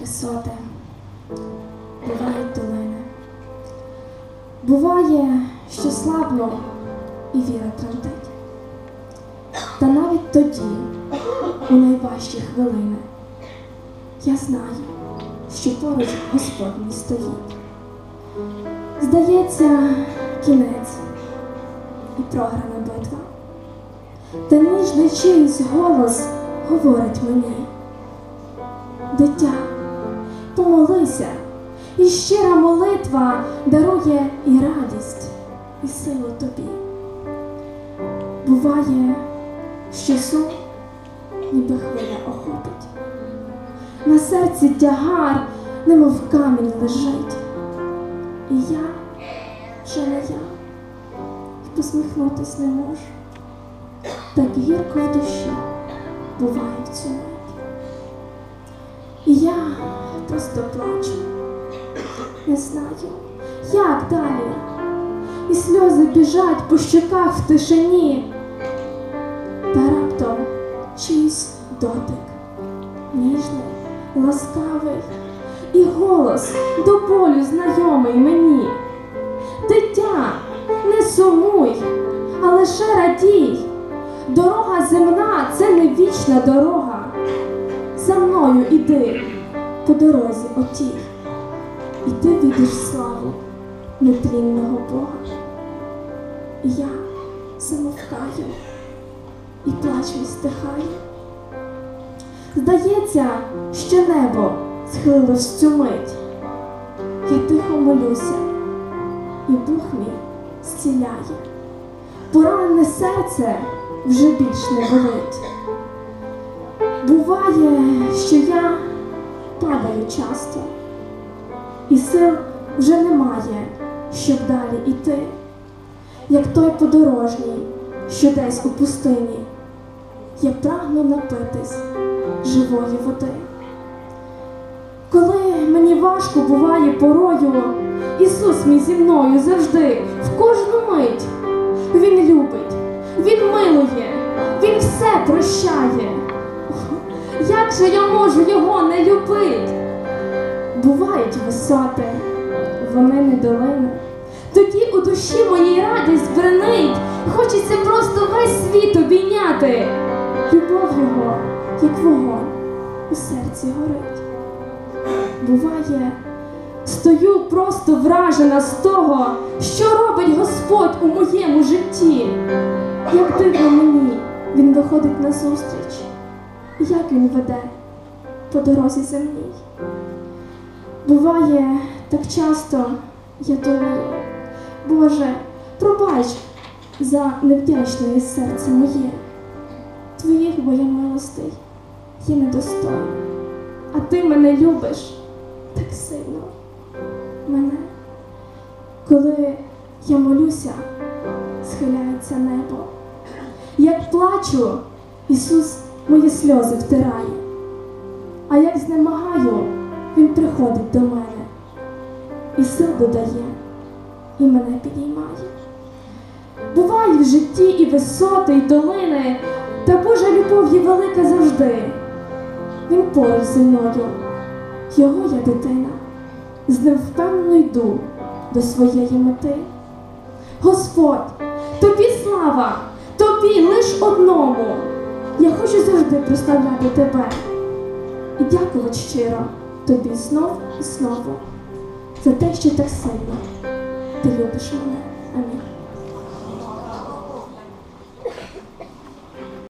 висоти, бувають долини. Буває, що слабно і віра тремтить. Та навіть тоді, у найважчі хвилини, я знаю, що поруч Господь мій стоїть. Здається, кінець і програна битва. Та ніжний чийсь голос говорить мені. Дитя, помолися, і щира молитва дарує і радість, і силу тобі. Буває, що сум ніби хвиля охопить. На серці тягар, немов камінь лежить. І я вже не я, і посміхнутись не можу. Так гірко в душі буває в мить. І я просто плачу, не знаю, як далі. І сльози біжать по щоках в тишині. Та раптом чийсь дотик, ніжний, ласкавий, і голос до болю знайомий мені. Дитя, не сумуй, а лише радій. Дорога земна це не вічна дорога. Мною іди по дорозі отій, і ти відеш славу нетлінного Бога. І я замовкаю, і плач мій стихає. Здається, що небо схилилось в цю мить. Я тихо молюся, і Бог мій зціляє. Поранене серце вже більш не болить. Буває, що я падаю часто, і сил вже немає, щоб далі іти, як той подорожній, що десь у пустині. Я прагну напитись живої води. Коли мені важко буває порою, Ісус мій зі мною завжди, в кожну мить. Він любить, Він милує, Як же я можу його не любити? Бувають висоти, вони не долини. Тоді у душі моїй радість бренить, хочеться просто весь світ обійняти. Любов його, як вогонь, у серці горить. Буває, стою просто вражена з того, що робить Господь у моєму житті. Як дивно мені він виходить на зустріч, як він веде по дорозі земній. Буває, так часто я думаю, Боже, пробач за невдячне серце моє, твоїх бо я милостей є недостойна, а ти мене любиш так сильно мене. Коли я молюся, схиляється небо. Як плачу, Ісус мої сльози втирає, а як знемагаю, Він приходить до мене і сил додає, і мене підіймає. Бувають в житті і висоти, і долини, та Божа любов є велика завжди. Він поруч зі мною, його я дитина, з ним впевнено йду до своєї мети. Господь, тобі слава, тобі лиш одному. Прославляти тебе і дякувати щиро тобі знов і знову за те, що так сильно ти любиш мене. Амінь.